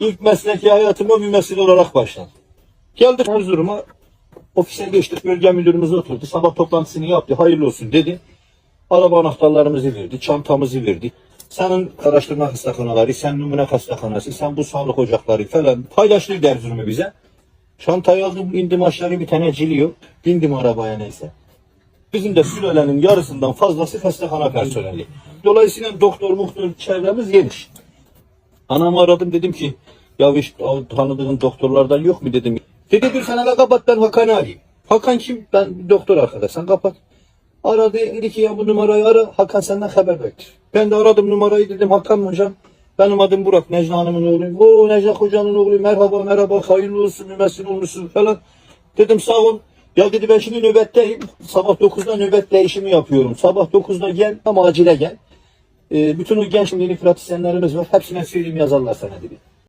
İlk mesleki hayatıma mümessil olarak başladım. Geldik Erzurum'a. Ofise geçtik. Bölge müdürümüz oturdu. Sabah toplantısını yaptı. Hayırlı olsun dedi. Araba anahtarlarımızı verdi. Çantamızı verdi. Senin araştırma hastaneleri, sen numune hastanesi, sen bu sağlık ocakları falan paylaştı Erzurum'u bize. Çantayı aldım, indim aşağı bir tane ciliyor. Bindim arabaya neyse. Bizim de sülalenin yarısından fazlası hastahane personeli. Dolayısıyla doktor muhtur çevremiz geniş. Anamı aradım dedim ki ya hiç tanıdığın doktorlardan yok mu dedim. Dedi bir hele kapat ben Hakan'ı arayayım. Hakan kim? Ben bir doktor arkadaş sen kapat. Aradı dedi ki ya bu numarayı ara Hakan senden haber bekliyor. Ben de aradım numarayı dedim Hakan hocam? Benim adım Burak Necla Hanım'ın oğluyum. O Necla Hoca'nın oğluyum merhaba merhaba hayırlı olsun mümessil olmuşsun falan. Dedim sağ ol. Ya dedi ben şimdi nöbetteyim. Sabah 9'da nöbet değişimi yapıyorum. Sabah 9'da gel ama acile gel. Ee, bütün o genç yeni pratisyenlerimiz var. Hepsine söyleyeyim yazarlar sana dedi.